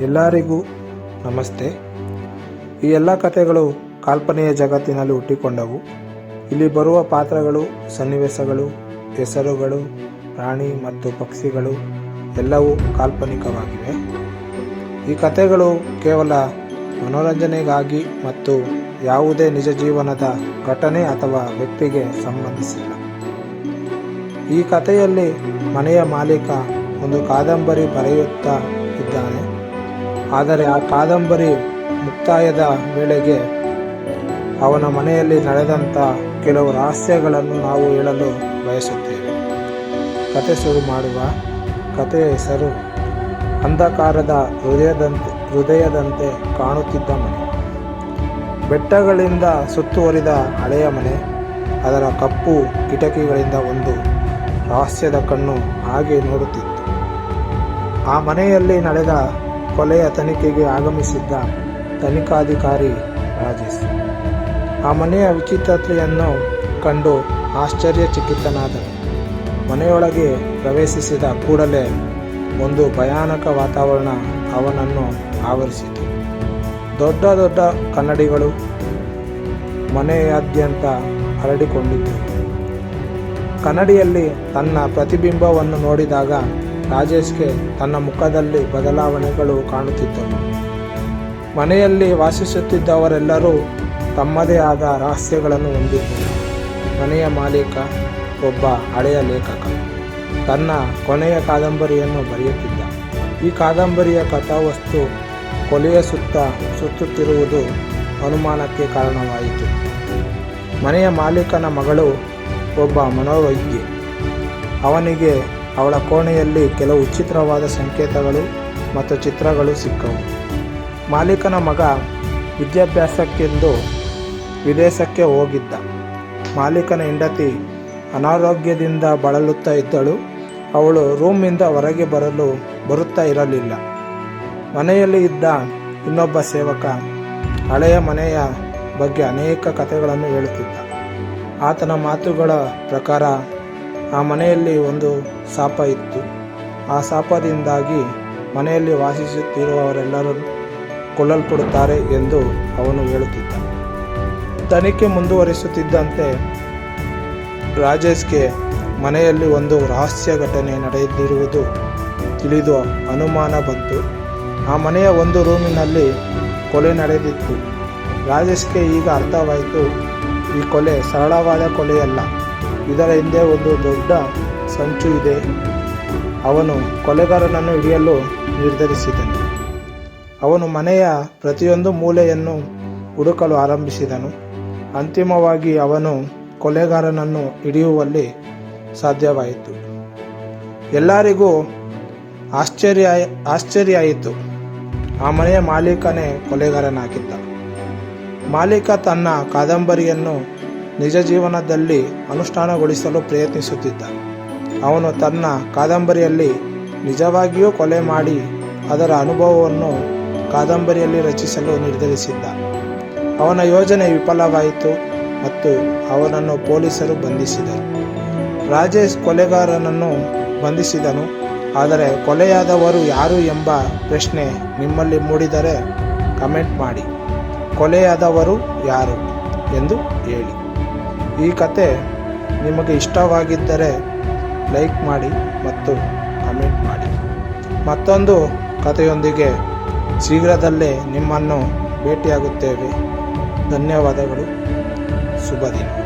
ಎಲ್ಲರಿಗೂ ನಮಸ್ತೆ. ಈ ಎಲ್ಲ ಕಥೆಗಳು ಕಾಲ್ಪನೆಯ ಜಗತ್ತಿನಲ್ಲಿ ಹುಟ್ಟಿಕೊಂಡವು. ಇಲ್ಲಿ ಬರುವ ಪಾತ್ರಗಳು, ಸನ್ನಿವೇಶಗಳು, ಹೆಸರುಗಳು, ಪ್ರಾಣಿ ಮತ್ತು ಪಕ್ಷಿಗಳು ಎಲ್ಲವೂ ಕಾಲ್ಪನಿಕವಾಗಿವೆ. ಈ ಕಥೆಗಳು ಕೇವಲ ಮನೋರಂಜನೆಗಾಗಿ ಮತ್ತು ಯಾವುದೇ ನಿಜ ಜೀವನದ ಘಟನೆ ಅಥವಾ ವ್ಯಕ್ತಿಗೆ ಸಂಬಂಧಿಸಿಲ್ಲ. ಈ ಕಥೆಯಲ್ಲಿ ಮನೆಯ ಮಾಲೀಕ ಒಂದು ಕಾದಂಬರಿ ಬರೆಯುತ್ತಾ ಇದ್ದಾನೆ. ಆದರೆ ಆ ಕಾದಂಬರಿ ಮುಕ್ತಾಯದ ವೇಳೆಗೆ ಅವನ ಮನೆಯಲ್ಲಿ ನಡೆದಂಥ ಕೆಲವು ರಹಸ್ಯಗಳನ್ನು ನಾವು ಹೇಳಲು ಬಯಸುತ್ತೇವೆ. ಕತೆ ಶುರು ಮಾಡುವ ಕಥೆಯ ಹೆಸರು ಅಂಧಕಾರದ ಹೃದಯದಂತೆ ಹೃದಯದಂತೆ ಕಾಣುತ್ತಿದ್ದ ಮನೆ. ಬೆಟ್ಟಗಳಿಂದ ಸುತ್ತುವರಿದ ಹಳೆಯ ಮನೆ, ಅದರ ಕಪ್ಪು ಕಿಟಕಿಗಳಿಂದ ಒಂದು ರಹಸ್ಯದ ಕಣ್ಣು ಹಾಗೆ ನೋಡುತ್ತಿತ್ತು. ಆ ಮನೆಯಲ್ಲಿ ನಡೆದ ಕೊಲೆಯ ತನಿಖೆಗೆ ಆಗಮಿಸಿದ್ದ ತನಿಖಾಧಿಕಾರಿ ರಾಜೇಶ್. ಆ ಮನೆಯ ವಿಚಿತ್ರತೆಯನ್ನು ಕಂಡು ಆಶ್ಚರ್ಯಚಕಿತನಾದನು. ಮನೆಯೊಳಗೆ ಪ್ರವೇಶಿಸಿದ ಕೂಡಲೇ ಒಂದು ಭಯಾನಕ ವಾತಾವರಣ ಅವನನ್ನು ಆವರಿಸಿತು. ದೊಡ್ಡ ದೊಡ್ಡ ಕನ್ನಡಿಗಳು ಮನೆಯಾದ್ಯಂತ ಹರಡಿಕೊಂಡಿದ್ದವು. ಕನ್ನಡಿಯಲ್ಲಿ ತನ್ನ ಪ್ರತಿಬಿಂಬವನ್ನು ನೋಡಿದಾಗ ರಾಜೇಶ್ಗೆ ತನ್ನ ಮುಖದಲ್ಲಿ ಬದಲಾವಣೆಗಳು ಕಾಣುತ್ತಿದ್ದವು. ಮನೆಯಲ್ಲಿ ವಾಸಿಸುತ್ತಿದ್ದವರೆಲ್ಲರೂ ತಮ್ಮದೇ ಆದ ರಹಸ್ಯಗಳನ್ನು ಹೊಂದಿದ್ದರು. ಮನೆಯ ಮಾಲೀಕ ಒಬ್ಬ ಹಳೆಯ ಲೇಖಕ. ತನ್ನ ಕೊನೆಯ ಕಾದಂಬರಿಯನ್ನು ಬರೆಯುತ್ತಿದ್ದ. ಈ ಕಾದಂಬರಿಯ ಕಥಾವಸ್ತು ಕೊಲೆಯ ಸುತ್ತ ಸುತ್ತುತ್ತಿರುವುದು ಅನುಮಾನಕ್ಕೆ ಕಾರಣವಾಯಿತು. ಮನೆಯ ಮಾಲೀಕನ ಮಗಳು ಒಬ್ಬ ಮನೋವೈದ್ಯೆ. ಅವನಿಗೆ ಅವಳ ಕೋಣೆಯಲ್ಲಿ ಕೆಲವು ವಿಚಿತ್ರವಾದ ಸಂಕೇತಗಳು ಮತ್ತು ಚಿತ್ರಗಳು ಸಿಕ್ಕವು. ಮಾಲೀಕನ ಮಗ ವಿದ್ಯಾಭ್ಯಾಸಕ್ಕೆಂದು ವಿದೇಶಕ್ಕೆ ಹೋಗಿದ್ದ. ಮಾಲೀಕನ ಹೆಂಡತಿ ಅನಾರೋಗ್ಯದಿಂದ ಬಳಲುತ್ತಾ ಇದ್ದಳು. ಅವಳು ರೂಮಿಂದ ಹೊರಗೆ ಬರಲು ಬರುತ್ತಾ ಇರಲಿಲ್ಲ. ಮನೆಯಲ್ಲಿ ಇದ್ದ ಇನ್ನೊಬ್ಬ ಸೇವಕ ಹಳೆಯ ಮನೆಯ ಬಗ್ಗೆ ಅನೇಕ ಕಥೆಗಳನ್ನು ಹೇಳುತ್ತಿದ್ದ. ಆತನ ಮಾತುಗಳ ಪ್ರಕಾರ ಆ ಮನೆಯಲ್ಲಿ ಒಂದು ಶಾಪ ಇತ್ತು. ಆ ಶಾಪದಿಂದಾಗಿ ಮನೆಯಲ್ಲಿ ವಾಸಿಸುತ್ತಿರುವವರೆಲ್ಲರೂ ಕೊಲ್ಲಲ್ಪಡುತ್ತಾರೆ ಎಂದು ಅವನು ಹೇಳುತ್ತಿದ್ದ ತನಿಖೆ ಮುಂದುವರಿಸುತ್ತಿದ್ದಂತೆ ರಾಜೇಶ್ಗೆ ಮನೆಯಲ್ಲಿ ಒಂದು ರಹಸ್ಯ ಘಟನೆ ನಡೆದಿರುವುದು ತಿಳಿದು ಅನುಮಾನ ಬಂತು. ಆ ಮನೆಯ ಒಂದು ರೂಮಿನಲ್ಲಿ ಕೊಲೆ ನಡೆದಿತ್ತು. ರಾಜೇಶ್ಗೆ ಈಗ ಅರ್ಥವಾಯಿತು, ಈ ಕೊಲೆ ಸರಳವಾದ ಕೊಲೆಯಲ್ಲ. ಇದರ ಹಿಂದೆ ಒಂದು ದೊಡ್ಡ ಸಂಚು ಇದೆ. ಅವನು ಕೊಲೆಗಾರನನ್ನು ಹಿಡಿಯಲು ನಿರ್ಧರಿಸಿದನು. ಅವನು ಮನೆಯ ಪ್ರತಿಯೊಂದು ಮೂಲೆಯನ್ನು ಹುಡುಕಲು ಆರಂಭಿಸಿದನು. ಅಂತಿಮವಾಗಿ ಅವನು ಕೊಲೆಗಾರನನ್ನು ಹಿಡಿಯುವಲ್ಲಿ ಸಾಧ್ಯವಾಯಿತು. ಎಲ್ಲರಿಗೂ ಆಶ್ಚರ್ಯ ಆಶ್ಚರ್ಯ ಆಯಿತು ಆ ಮನೆಯ ಮಾಲೀಕನೇ ಕೊಲೆಗಾರನಾಗಿದ್ದ. ಮಾಲೀಕ ತನ್ನ ಕಾದಂಬರಿಯನ್ನು ನಿಜ ಜೀವನದಲ್ಲಿ ಅನುಷ್ಠಾನಗೊಳಿಸಲು ಪ್ರಯತ್ನಿಸುತ್ತಿದ್ದ. ಅವನು ತನ್ನ ಕಾದಂಬರಿಯಲ್ಲಿ ನಿಜವಾಗಿಯೂ ಕೊಲೆ ಮಾಡಿ ಅದರ ಅನುಭವವನ್ನು ಕಾದಂಬರಿಯಲ್ಲಿ ರಚಿಸಲು ನಿರ್ಧರಿಸಿದ್ದ. ಅವನ ಯೋಜನೆ ವಿಫಲವಾಯಿತು ಮತ್ತು ಅವನನ್ನು ಪೊಲೀಸರು ಬಂಧಿಸಿದರು. ರಾಜೇಶ್ ಕೊಲೆಗಾರನನ್ನು ಬಂಧಿಸಿದನು, ಆದರೆ ಕೊಲೆಯಾದವರು ಯಾರು ಎಂಬ ಪ್ರಶ್ನೆ ನಿಮ್ಮಲ್ಲಿ ಮೂಡಿದರೆ ಕಮೆಂಟ್ ಮಾಡಿ. ಕೊಲೆಯಾದವರು ಯಾರು ಎಂದು ಹೇಳಿ. ಈ ಕತೆ ನಿಮಗೆ ಇಷ್ಟವಾಗಿದ್ದರೆ ಲೈಕ್ ಮಾಡಿ ಮತ್ತು ಕಮೆಂಟ್ ಮಾಡಿ. ಮತ್ತೊಂದು ಕಥೆಯೊಂದಿಗೆ ಶೀಘ್ರದಲ್ಲೇ ನಿಮ್ಮನ್ನು ಭೇಟಿಯಾಗುತ್ತೇವೆ. ಧನ್ಯವಾದಗಳು. ಶುಭ ದಿನ